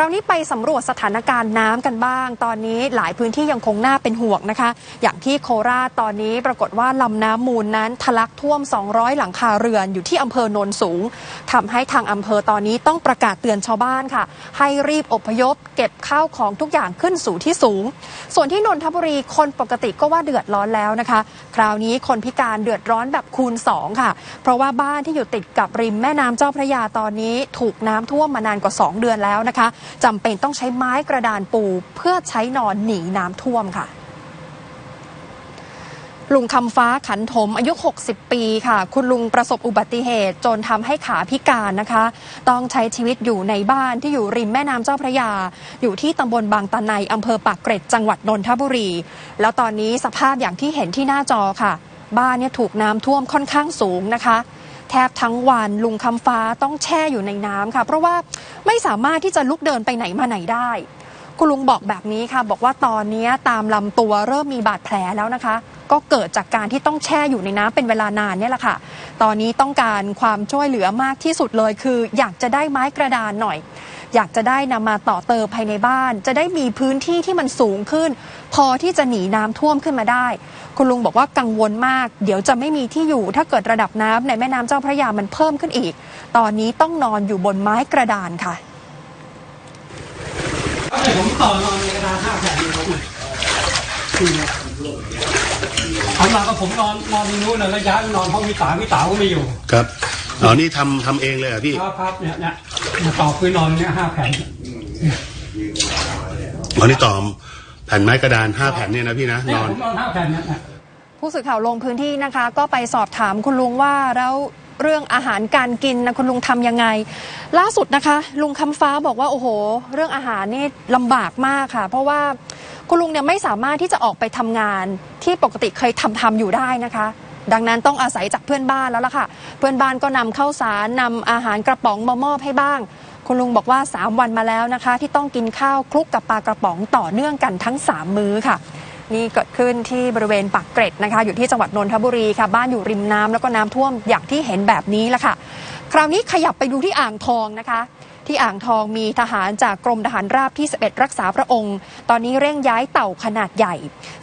ราวนี้ไปสำรวจสถานการณ์น้ำกันบ้าง ตอนนี้หลายพื้นที่ยังคงน่าเป็นห่วงนะคะ อย่างที่โคราชตอนนี้ปรากฏว่าลำน้ำมูลนั้นทะลักท่วม 200 หลังคาเรือนอยู่ที่อำเภอโนนสูงทำให้ทางอำเภอตอนนี้ต้องประกาศเตือนชาวบ้านค่ะ ให้รีบอพยพ เก็บข้าวของทุกอย่างขึ้นสู่ที่สูง ส่วนที่นนทบุรีคนปกติก็ว่าเดือดร้อนแล้วนะคะ คราวนี้คนพิการเดือดร้อนแบบคูณ 2 ค่ะ เพราะว่าบ้านที่อยู่ติดกับริมแม่น้ำเจ้าพระยาตอนนี้ ถูกน้ำท่วมมานานกว่า 2 เดือนแล้วนะคะจำเป็นต้องใช้ไม้กระดานปู เพื่อใช้นอนหนีน้ำท่วมค่ะลุงคำฟ้าขันถมอายุ 60 ปีค่ะ คุณลุงประสบอุบัติเหตุ จนทำให้ขาพิการนะคะ ต้องใช้ชีวิตอยู่ในบ้านที่อยู่ริมแม่น้ำเจ้าพระยา อยู่ที่ตำบลบางตะไนอำเภอปากเกร็ดจังหวัดนนทบุรี แล้วตอนนี้สภาพอย่างที่เห็นที่หน้าจอค่ะ บ้านเนี่ยถูกน้ำท่วมค่อนข้างสูงนะคะ แทบทั้งวันลุงคำฟ้าต้องแช่อยู่ในน้ำค่ะ เพราะว่าไม่สามารถที่จะลุกเดินไปไหนมาไหนได้ คุณลุงบอกแบบนี้ค่ะ บอกว่าตอนนี้ตามลำตัวเริ่มมีบาดแผลแล้วนะคะ ก็เกิดจากการที่ต้องแช่อยู่ในน้ำเป็นเวลานานเนี่ยแหละค่ะ ตอนนี้ต้องการความช่วยเหลือมากที่สุดเลย คืออยากจะได้ไม้กระดานหน่อย อยากจะได้นำมาต่อเติมภายในบ้าน จะได้มีพื้นที่ที่มันสูงขึ้น พอที่จะหนีน้ำท่วมขึ้นมาได้ คุณลุงบอกว่ากังวลมาก เดี๋ยวจะไม่มีที่อยู่ ถ้าเกิดระดับน้ำในแม่น้ำเจ้าพระยามันเพิ่มขึ้นอีก ตอนนี้ต้องนอนอยู่บนไม้กระดานค่ะผมต่อนอนในกระดานห้าแผ่นเลยครับ ทำมาก็ผมนอนนอนที่นู้นเลยแล้วย้ายไปนอนห้องพี่ตาพี่ตาก็ไม่อยู่ครับอ๋อนี่ทำทำเองเลยเหรอพี่ครับครับเนี่ยเนี่ยมาต่อพื้นนอนเนี่ยห้าแผ่นอ๋อนี่ต่อแผ่นไม้กระดานห้าแผ่นเนี่ยนะพี่นะเนี่ยนอน ผมนอนห้าแผ่นเนี่ยเนี่ย ผู้สื่อข่าวลงพื้นที่นะคะ ก็ไปสอบถามคุณลุงว่าแล้ว เรื่องอาหารการกินนะคุณลุงทำยังไง ล่าสุดนะคะ ลุงคำฟ้าบอกว่าโอ้โห เรื่องอาหารนี่ลำบากมากค่ะ เพราะว่าคุณลุงเนี่ยไม่สามารถที่จะออกไปทำงานที่ปกติเคยทำทำอยู่ได้นะคะดังนั้นต้องอาศัยจากเพื่อนบ้านแล้วล่ะค่ะ เพื่อนบ้านก็นำข้าวสารนำอาหารกระป๋องมามอบให้บ้าง คุณลุงบอกว่า 3 วันมาแล้วนะคะ ที่ต้องกินข้าวคลุกกับปลากระป๋องต่อเนื่องกันทั้ง 3 มื้อค่ะ นี่เกิดขึ้นที่บริเวณปากเกร็ดนะคะ อยู่ที่จังหวัดนนทบุรีค่ะ บ้านอยู่ริมน้ำแล้วก็น้ำท่วมอย่างที่เห็นแบบนี้แหละค่ะ คราวนี้ขยับไปดูที่อ่างทองนะคะ ที่อ่างทองมีทหารจากกรมทหารราบที่ 11 รักษาพระองค์ ตอนนี้เร่งย้ายเต่าขนาดใหญ่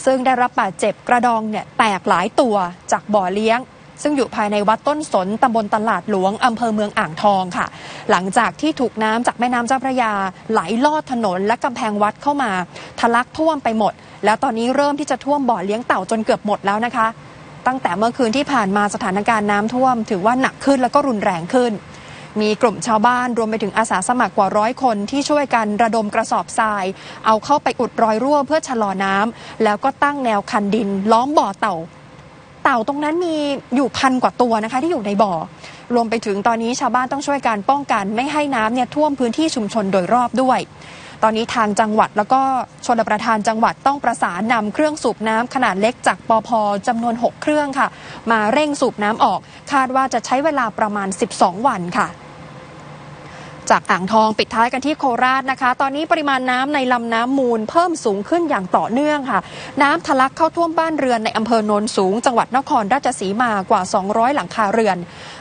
ซึ่งได้รับบาดเจ็บกระดองเนี่ยแตกหลายตัวจากบ่อเลี้ยงซึ่งอยู่ภายในวัดต้นสนตำบลตลาดหลวง อำเภอเมืองอ่างทองค่ะ หลังจากที่ถูกน้ำจากแม่น้ำเจ้าพระยา ไหลลอดถนนและกำแพงวัดเข้ามา ทะลักท่วมไปหมด แล้วตอนนี้เริ่มที่จะท่วมบ่อเลี้ยงเต่าจนเกือบหมดแล้วนะคะ ตั้งแต่เมื่อคืนที่ผ่านมาสถานการณ์น้ำท่วม ถือว่าหนักขึ้นแล้วก็รุนแรงขึ้น มีกลุ่มชาวบ้านรวมไปถึงอาสาสมัครกว่าร้อยคนที่ช่วยกันระดมกระสอบทราย เอาเข้าไปอุดรอยรั่วเพื่อชะลอน้ำแล้วก็ตั้งแนวคันดิน ล้อมบ่อเต่าเต่าตรงนั้นมีอยู่พันกว่าตัวนะคะที่อยู่ในบ่อ รวมไปถึงตอนนี้ชาวบ้านต้องช่วยการป้องกันไม่ให้น้ำเนี่ยท่วมพื้นที่ชุมชนโดยรอบด้วย ตอนนี้ทางจังหวัดแล้วก็ชนประธานจังหวัดต้องประสานนำเครื่องสูบน้ำขนาดเล็กจากปอพจำนวน 6 เครื่องค่ะ มาเร่งสูบน้ำออก คาดว่าจะใช้เวลาประมาณ 12 วันค่ะ จากอ่างทองปิดท้ายกันที่โคราชนะคะ ตอนนี้ปริมาณน้ำในลำน้ำมูลเพิ่มสูงขึ้นอย่างต่อเนื่องค่ะ น้ำทะลักเข้าท่วมบ้านเรือนในอำเภอโนนสูง จังหวัดนครราชสีมากว่า 200 หลังคาเรือน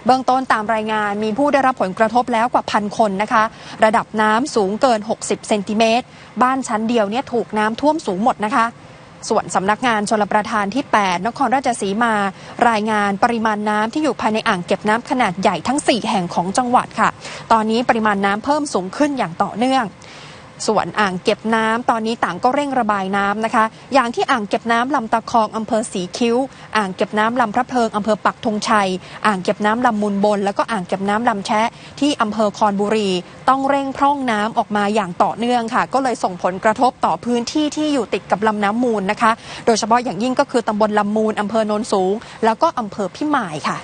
เบื้องต้นตามรายงานมีผู้ได้รับผลกระทบแล้วกว่าพันคนนะคะ ระดับน้ำสูงเกิน 60 เซนติเมตรบ้านชั้นเดียวเนี่ยถูกน้ำท่วมสูงหมดนะคะ ส่วนสำนักงานชลประทานที่ 8 นครราชสีมา รายงานปริมาณน้ำที่อยู่ภายในอ่างเก็บน้ำขนาดใหญ่ทั้ง 4 แห่งของจังหวัดค่ะ ตอนนี้ปริมาณน้ำเพิ่มสูงขึ้นอย่างต่อเนื่อง ส่วนอ่างเก็บน้ำตอนนี้ต่างก็เร่งระบายน้ำนะคะ อย่างที่อ่างเก็บน้ำลำตะคองอำเภอสีคิ้ว อ่างเก็บน้ำลำพระเพิงอำเภอปักธงชัย อ่างเก็บน้ำลำมูลบน แล้วก็อ่างเก็บน้ำลำแชะที่อำเภอคอนบุรี ต้องเร่งพร่องน้ำออกมาอย่างต่อเนื่องค่ะ ก็เลยส่งผลกระทบต่อพื้นที่ที่อยู่ติดกับลำน้ำมูลนะคะ โดยเฉพาะอย่างยิ่งก็คือตำบลลำมูลอำเภอโนนสูง แล้วก็อำเภอพิมายค่ะ